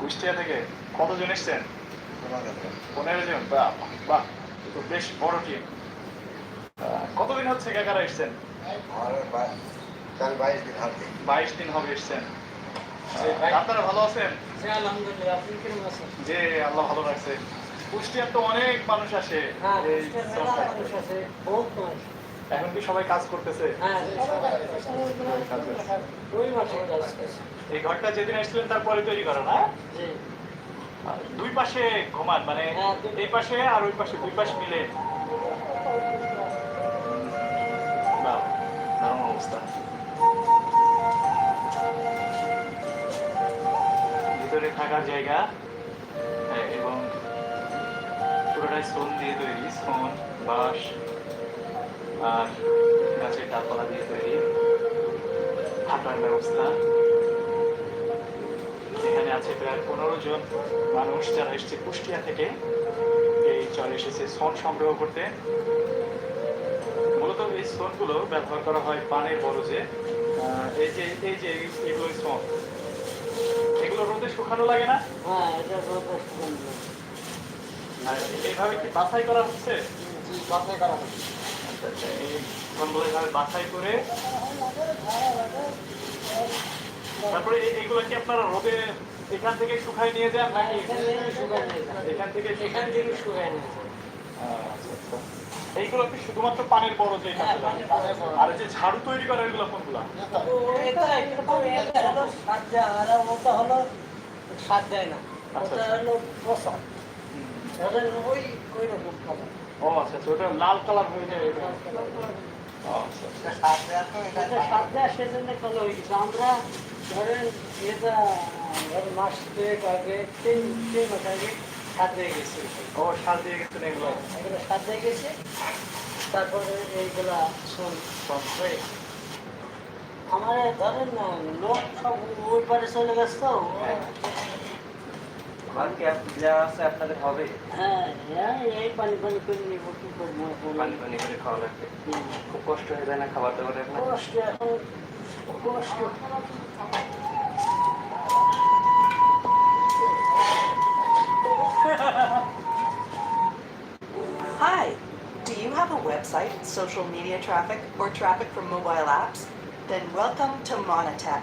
কুষ্টিয়া থেকে কতজন এসছেন? পনেরো জন। বাহ বাহ তো বেশ বড় টিম কতদিন হচ্ছে কাকারা এসছেন? বাইশ দিন হবে এসছেন। আপনারা ভালো আছেন? আপনি যে আল্লাহ ভালো রাখছে। কুষ্টিয়ার তো অনেক মানুষ আসে। হ্যাঁ এই এখন কি সবাই কাজ করতেছে? হ্যাঁ এই ঘরটা যেদিন আসছিলেন তারপরে তৈরি করা না? দুই পাশে ঘুমান মানে হ্যাঁ, এই পাশে আর ওই পাশে দুই পাশ মিলে। অবস্থা। ভিতরে থাকার জায়গা হ্যাঁ, এবং পুরোটাই স্টোন দিয়ে তৈরি স্টোন বাঁশ। গাছের ডালপালা দিয়ে তৈরি থাকার ব্যবস্থা। এখানে আছে প্রায় পনেরো জন মানুষ যারা এসছে কুষ্টিয়া থেকে। এই চলে এসেছে সোন সংগ্রহ করতে। মূলত এই সোনগুলো ব্যবহার করা হয় পানের বরজে। এই যে এই যে এগুলো সোন এগুলো রোদে শুকানো লাগে না? হ্যাঁ আর এইভাবে কি বাছাই করা হচ্ছে? বাছাই করা হচ্ছে। বাছাই করে তারপরে এইগুলো কি আপনারা রোদে এখান থেকে শুকাই নিয়ে যান নাকি? এখান থেকে শুকায় এখান শুকায় নিয়ে আচ্ছা, আচ্ছা। এইগুলো কি শুধুমাত্র পানের বড় যে হ্যাঁ। আর যে ঝাড়ু তৈরি করে এগুলো কোনগুলা? এটা এটা হলো সাত দেয় না। আচ্ছা, ওটা। হলো ওই ওই রকম ও আচ্ছা ওটা লাল কালার হয়ে যায় এটা। আচ্ছা আচ্ছা। তো সাত হয়ে গেছে আমরা ধরেন এটা মাস দুয়েক আগে তিন তিন মাস আগে সাত হয়ে গেছে ও সার দিয়ে গেছেন এগুলো এগুলো সাত হয়ে গেছে তারপরে এইগুলা শোন হয়ে গেছে। আমার ধরেন লোক সব ওই পারে চলে গেছে তো বাকি যা আছে আপনাদের হবে হ্যাঁ হ্যাঁ, এই পানি পানি করে নিব কি করবো এখন? পানি পানি করে খাওয়া লাগবে হুম। খুব কষ্ট হয়ে যায় না খাবার দাবার এখন কষ্ট এখন কষ্ট Hi, do you have a website, social media traffic, or traffic from mobile apps? Then welcome to Monotech.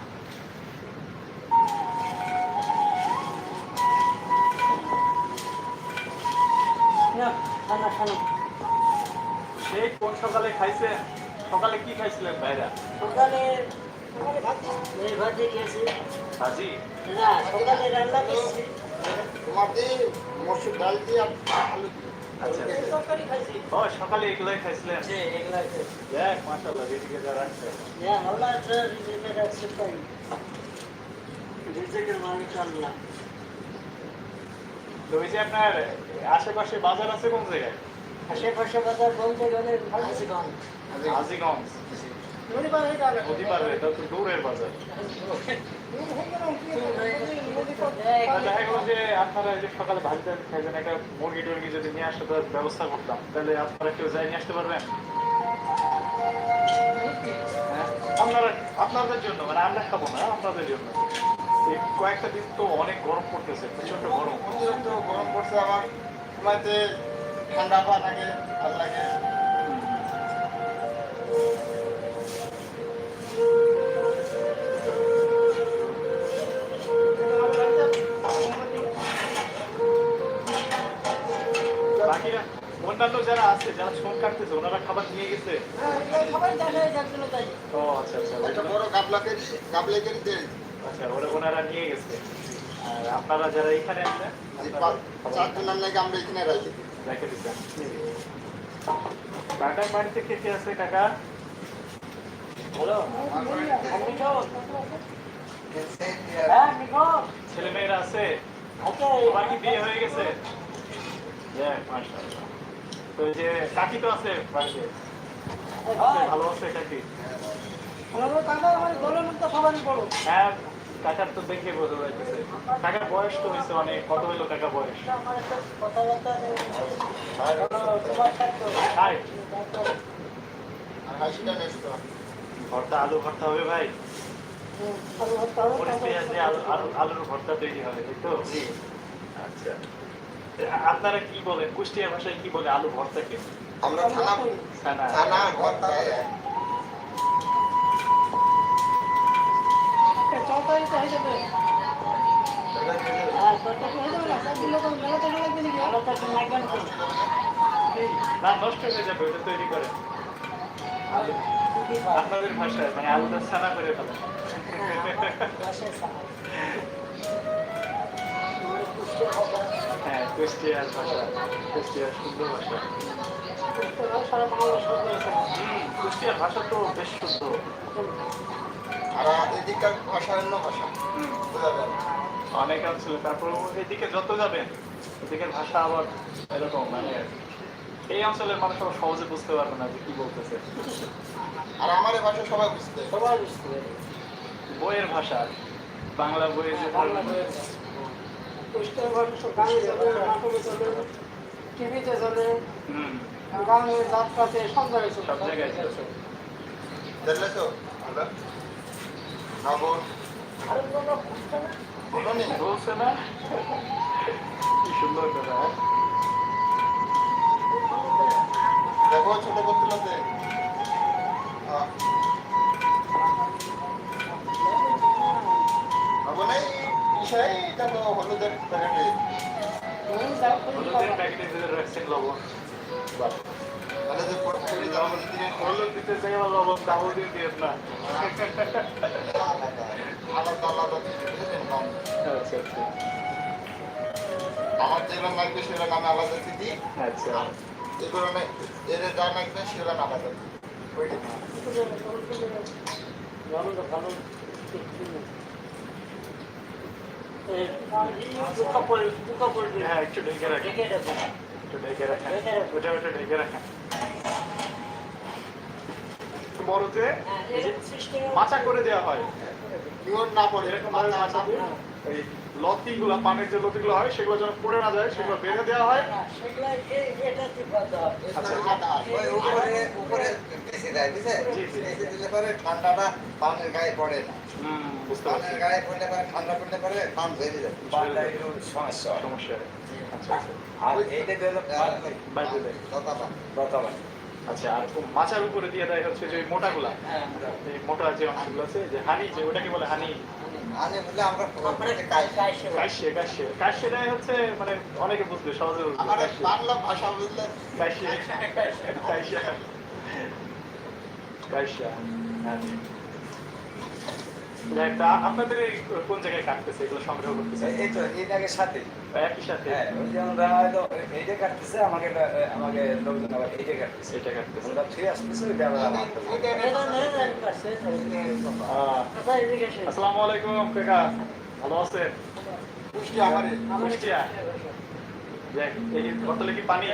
সেই কোন সকালে খাইছেন সকালে কি খাইছিলেন ভাইরা? সকালে ভাজি? না সকালে রান্না করছি। তোমার মসুর ডাল দিয়ে আর আলু দিয়ে। আচ্ছা এই তরকারি খাইছি। ও সকালে এগুলোই খাইছিলেন? দেখ মাশাআল্লাহ এদিকে যা রাখছে। হ্যাঁ রিজেকের মালিক আল্লাহ। ওই যে আপনার আশেপাশে বাজার আছে কোন জায়গায়? আশেপাশে বাজার বলতে গেলে হাজিগঞ্জ। আপনারা যে সকালে খাইছেন একটা মুরগি টুরগি যদি নিয়ে আসতে ব্যবস্থা করতাম। তাহলে আপনারা কেউ যাই নিয়ে আসতে পারবেন? হ্যাঁ? আপনারা আপনাদের জন্য মানে আমরা খাব না আপনাদের জন্য। কয়েকটা দিন তো অনেক গরম পড়তেছে প্রচণ্ড গরম। অতিরিক্ত গরম পড়ছে আমার সময়তে ঠান্ডা পা লাগে ভালো লাগে। বাকিরা অন্যান্য যারা আছে যারা শ্রম কাটতেছে ওনারা খাবার নিয়ে গেছে? ও আচ্ছা আচ্ছা। বড় আচ্ছা ওরা ওনারা নিয়ে গেছে। আপনারা যারা এখানে আছেন এই পা- নাকি আমরা এখানে রাখি রেখে দিচ্ছেন। কাকার বাড়িতে কে কে আছে কাকা হ্যালো হ্যাঁ ছেলে মেয়েরা আছে। সবার বিয়ে হয়ে গেছে। যাক, তো যে কাকি তো আছে বাড়িতে। ভালো আছে কাকি? হ্যাঁ কাকার তো দেখে বোঝা যাইতেছে। কাকার বয়স তো হয়েছে অনেক কত হইল কাকা বয়স? ভর্তা আলু ভর্তা হবে ভাই? আলুর ভর্তা তৈরি হবে তাই তো? আচ্ছা। আপনারা কি বলেন? কুষ্টিয়া ভাষায় কি বলে আলু ভর্তা কি আমরা থানা থানা। ভর্তা না তৈরি করে। আপনাদের ভাষায় মানে আলুটা ছানা করে ফেলেন হ্যাঁ কুষ্টিয়ার ভাষা, কুষ্টিয়ার সুন্দর ভাষা। কুষ্টিয়ার ভাষা তো বেশ শুদ্ধ আর এদিককার ভাষা অন্য ভাষা। হুম, বুঝাবেন অনেক অঞ্চলে তারপর এদিকে যত যাবেন এদিকের ভাষা আবার এরকম মানে এই অঞ্চলের মানুষ আবার সহজে বুঝতে পারবে না যে কি বলতেছে। আর আমার এই ভাষা সবাই বুঝতে সবাই বুঝতে পারে। বইয়ের ভাষা বাংলা বইয়ে যে বাংলা বইয়ের টিভিতে চলে হুম। গানে যাত্রাতে সব জায়গায় চলে। সব জায়গায় চলে। দেখলে তো? আমরা নগর বলছে না কি সুন্দর কথা? দেখো ছোট করতে বিষয় দেখো হলুদের প্যাকেটে হলুদের প্যাকেটে রাখছেন লবণ আমার যেগুলো লাগবে সেগুলো আমি আলাদা দিই আচ্ছা এগুলো না- এর যা লাগবে আলাদা হ্যাঁ একটু ঢেকে রাখেন একটু ঢেকে রাখেন। ওটা ওটা ঢেকে রাখেন সিস্টেম মাচা করে দেওয়া হয়। না পড়ে এরকম লতিগুলো পানের যে লতিগুলো হয় সেগুলো যেন পড়ে না যায় সেগুলো বেঁধে দেওয়া হয়। ঠান্ডাটা পানের গায়ে পড়ে না পানের গায়ে পড়লে পরে ঠান্ডা পড়লে পরে পান যায় সমস্যা। সমস্যা আচ্ছা আচ্ছা আর এইটা আচ্ছা আর মাচার উপরে দিয়ে দেয় হচ্ছে যে মোটা মোটাগুলা। হ্যাঁ। এই মোটা যে অংশগুলো আছে যে হানি যে ওটাকে বলে হানি। হচ্ছে মানে অনেকে বুঝবে সহজে বুঝবে। আমার বাংলা ভাষা বুঝলে কাশিয়া কাশিয়া কাশ্যে আপনাদের কোন জায়গায় কাটতেছে? এগুলো সংগ্রহ করতেছে? এই তো এই আগে সাথে একই সাথে? হ্যাঁ ওই যে আমরা হয়তো এইটা কাটতেছে আমাকে আমাকে লোকজন আবার এইটা কাটতেছে। এটা কাটতেছে। আমরা ফ্রি আসতেছে ওইটা আবার আমার তো- ওইটা এটা নেই না কাছে আহ, কথা এদিকে এসে আসসালামু আলাইকুম কাকা। ভালো আছেন? আমারে। কুষ্টিয়া। বোতলে কি পানি?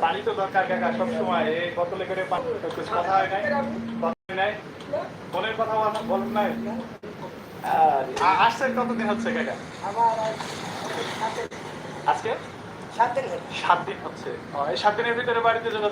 পানি তো দরকার কাকা সব সময় এই বোতলে করে হয় কথা হয় নাই। ফোনের কথা বলা- বলেন নাই। আসছেন কতদিন হচ্ছে কাকা আজকে? সাথে সাত দিন হচ্ছে। এই সাত দিনের ভিতরে বাড়িতে যোগাযোগ